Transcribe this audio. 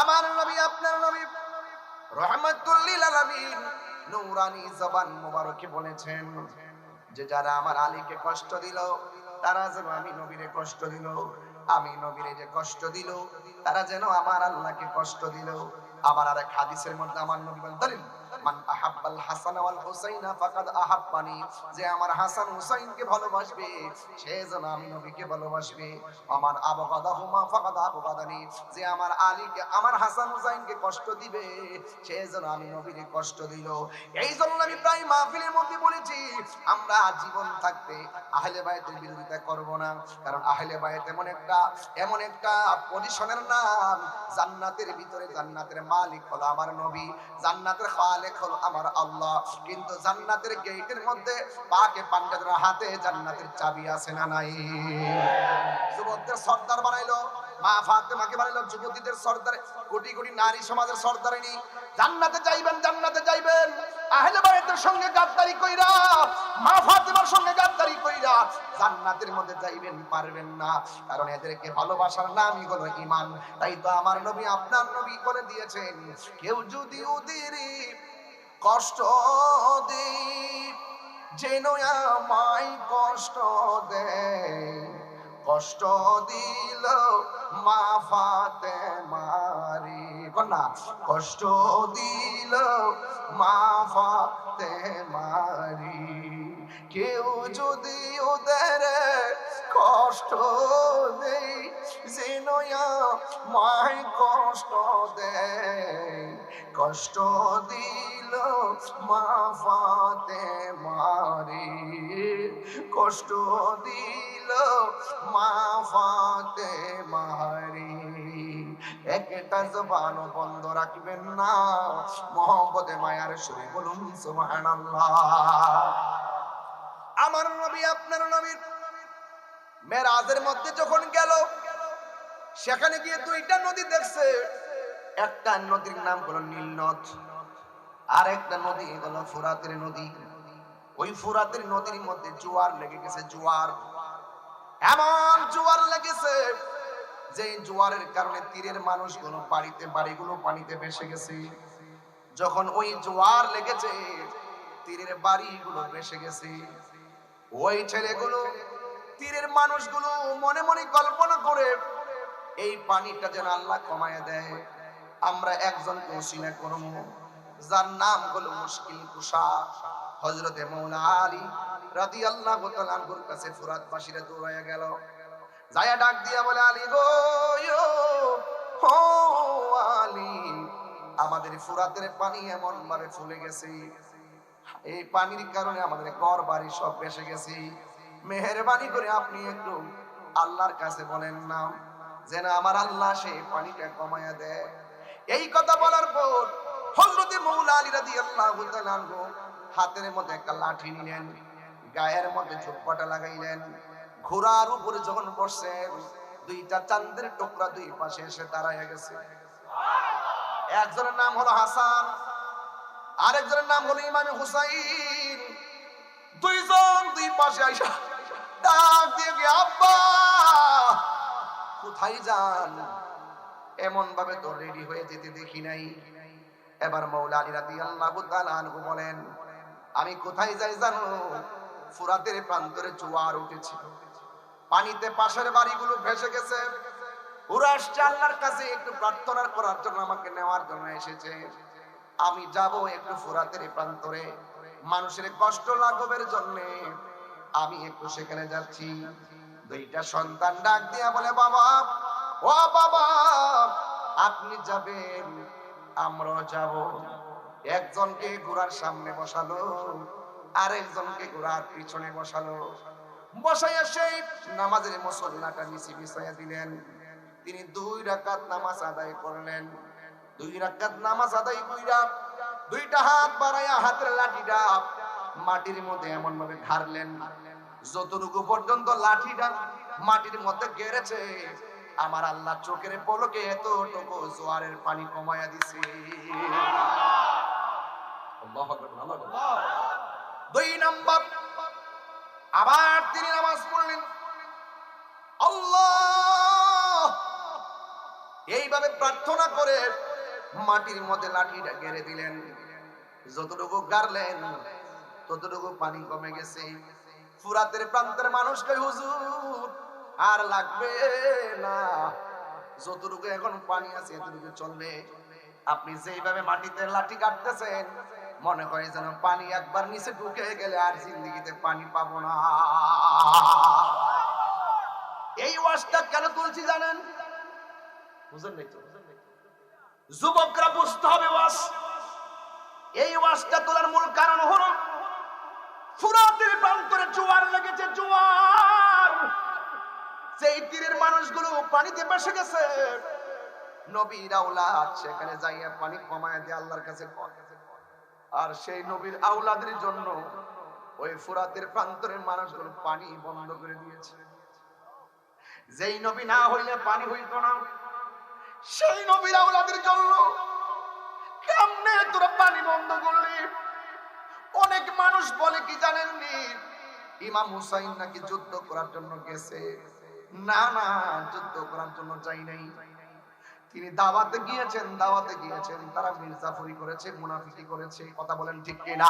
আমার নবী, আপনার নবী রহমতুল্লিল আলামিন নূরানি জবান মুবারকে বলেছেন যে যারা আমার আলীকে কষ্ট দিল, তারা যেন আমি নবীরে কষ্ট দিল, আমি নবীরে যে কষ্ট দিল, তারা যেন আমার আল্লাহকে কষ্ট দিল। আমার আর এক হাদিসের মধ্যে আমার নবী বলেন মান আহাব্বাল হাসান ওয়াল হুসাইনা ফাকাদ আহাব্বানি। যে আমার হাসান হুসাইনকে ভালোবাসবে, সে যেন আমি নবীকে ভালোবাসবে। আমার আবগাদাহুমা ফাকাদ আবগাদানি। যে আমার আলীকে, আমার হাসান হুসাইনকে কষ্ট দিবে, সে যেন আমি নবীকে কষ্ট দিল। এই জন্য আমি প্রায় মাহফিলের মধ্যে বলেছি আমরা জীবন থাকতে আহলে বায়াতের বিরোধিতা করব না। কারণ আহলে বায়াত এমন একটা এমন একটা পজিশনের নাম, জান্নাতের ভিতরে জান্নাতের মালিক হলো আমার নবী, জান্নাতের খালেক হলো আমার আল্লাহ। কিন্তু জান্নাতের গেটের মধ্যে পাকে পান্ডাদের হাতে জান্নাতের চাবি আছে না নাই? যুবকদের সর্দার বানাইলো। যুবতীদের কোটি কোটি নারী সমাজের জান্নাতে সঙ্গে কইরা, মা সঙ্গে কইরা জান্নাতের মধ্যে যাইবেন, পারবেন না। কারণ এদেরকে ভালোবাসার নামই হলো ঈমান। তাই তো আমার নবী আপনার নবী করে দিয়েছেন। কেউ যদি উদিরি কষ্ট দেই যেন আমায় কষ্ট দেয়। কষ্ট দিল মা ফাতে মারি কন্যা কষ্ট দিল মা ফাতে মারি। কেউ যদি ওদের কষ্ট দেই যেন মায় কষ্ট দেয়। কষ্ট দিল মা ফাতে মারি। কষ্ট দিল আমার নবী, আপনার নবীর মেরাজের মধ্যে যখন গেল, সেখানে গিয়ে দুইটা নদী দেখছে। একটা নদীর নাম হলো নীল নদ, আর একটা নদী হলো ফুরাতের নদী। ওই ফুরাতের নদীর মধ্যে জোয়ার লেগে গেছে, জোয়ার। এমন জোয়ার লেগেছে যে জোয়ারের কারণে তীরের মানুষগুলো বাড়িতে, বাড়িগুলো পানিতে ভেসে গেছে। যখন ওই জোয়ার লেগেছে, তীরের বাড়িগুলো ভেসে গেছে। ওই ছেলেগুলো, তীরের মানুষগুলো মনে মনে কল্পনা করে, এই পানিটা যেন আল্লাহ কমায় দেয়। আমরা একজন কৌশিনা করব, যার নাম হলো মুশকিল কুশা হজরতে মৌলা আলী রাদি আল্লাহ তালানহুর কাছে ফুরাত বাসীরা দৌড়াইয়া গেল। যায়া ডাক দিয়া বলে, আলী গো আলী, আমাদের ফুরাতের পানি এমন ভাবে ফুলে গেছে। এই পানির কারণে আমাদের ঘর বাড়ি সব ভেসে গেছে। মেহরবানি করে আপনি একটু আল্লাহর কাছে বলেন না, যেন আমার আল্লাহ সে পানিটা কমায়া দেয়। এই কথা বলার পর হজরতে মৌলা আলী রাদি আল্লাহ হাতের মধ্যে একটা লাঠি নিলেন। গায়ের মধ্যে ঝোপটা লাগাইলেন। ঘোড়ার উপরে যখন বসছেন দুইটা চান্দের টুকরা দুই পাশে এসে দাঁড়াইয়া গেছে। একজনের নাম হলো হাসান আরেকজনের নাম হলো ইমামে হুসাইন। দুইজন দুই পাশে আইসা ডাক দিয়ে গিয়ে, আব্বা কোথায় যান? এমন ভাবে তো রেডি হয়ে যেতে দেখি নাই। এবার মৌলা আলী রাদিয়াল্লাহু তাআলা বলেন আমি কোথায় যাই জানো? ফুরাতের প্রান্তরে জোয়ার উঠেছিল। পানিতে পাশের বাড়িগুলো ভেসে গেছে। কাছে একটু প্রার্থনা করার জন্য আমাকে নেওয়ার জন্য এসেছে। আমি যাব একটু ফুরাতের প্রান্তরে। মানুষের কষ্ট লাঘবের জন্য আমি একটু সেখানে যাচ্ছি। দুইটা সন্তান ডাক দিয়া বলে, বাবা, ও বাবা, আপনি যাবেন, আমরাও যাব। একজনকে ঘোড়ার সামনে বসালো। আরেকজনকে ঘোড়ার পিছনে বসালো। বসাইয়া সেই নামাজের মসল্লাটা নিচে বিছাইয়া দিলেন। তিনি দুই রাকাত নামাজ আদায় করলেন। দুই রাকাত নামাজ আদায় কইরা দুইটা হাত বাড়াইয়া হাতের লাঠিটা মাটির মধ্যে এমন ভাবে ঢারলেন যতটুকু পর্যন্ত লাঠিটা মাটির মধ্যে গেড়েছে, আমার আল্লাহ চোখের পলকে এতটুকু জোয়ারের পানি কমায়া দিছে। আল্লাহু আল্লাহু। দুই নম্বর। আবার তিনি নামাজ পড়লেন। এইভাবে প্রার্থনা করে মাটির মধ্যে লাঠিটা গেড়ে দিলেন। যতটুকু গাড়লেন, ততটুকু পানি কমে গেছে। ফুরাতের প্রান্তের মানুষকে হুজুর, আর লাগবে না। যতটুকু এখন পানি আছে, এতটুকু চলবে। আপনি যেইভাবে মাটিতে লাঠি কাটতেছেন মনে হয় যেন পানি একবার নিচে ঢুকে গেলে আর জিন্দগিতে পানি পাবো না। এই ওয়াজটা কেন তুলছি জানেন? যুবকরা বুঝতে হবে ওয়াজ। এই ওয়াজটা তোলার মূল কারণ হলো, ফুরাতের প্রান্তরে জোয়ার লেগেছে, জোয়ার। সেই তীরের মানুষগুলো পানিতে বেসে গেছে, নবীর আওলাদ সেখানে যাইয়া পানি কমায় দিয়ে, আল্লাহর কাছে কয়। আর সেই নবীর আওলাদের জন্য ওই ফুরাতের প্রান্তরের মানুষগুলো পানি বন্ধ করে দিয়েছে। যেই নবী না হইলে পানি হইত না। সেই নবীর আওলাদের জন্য কেমনে তোরা পানি বন্ধ করলি? অনেক মানুষ বলে কি জানেননি ইমাম হুসাইন নাকি যুদ্ধ করার জন্য গেছে। না না, যুদ্ধ করার জন্য যাই নাই। তিনি দাওয়াতে গিয়েছেন দাওয়াতে গিয়েছেন। তারা মির্জাফরি করেছে মুনাফিকি করেছে কথা বলেন ঠিক কিনা?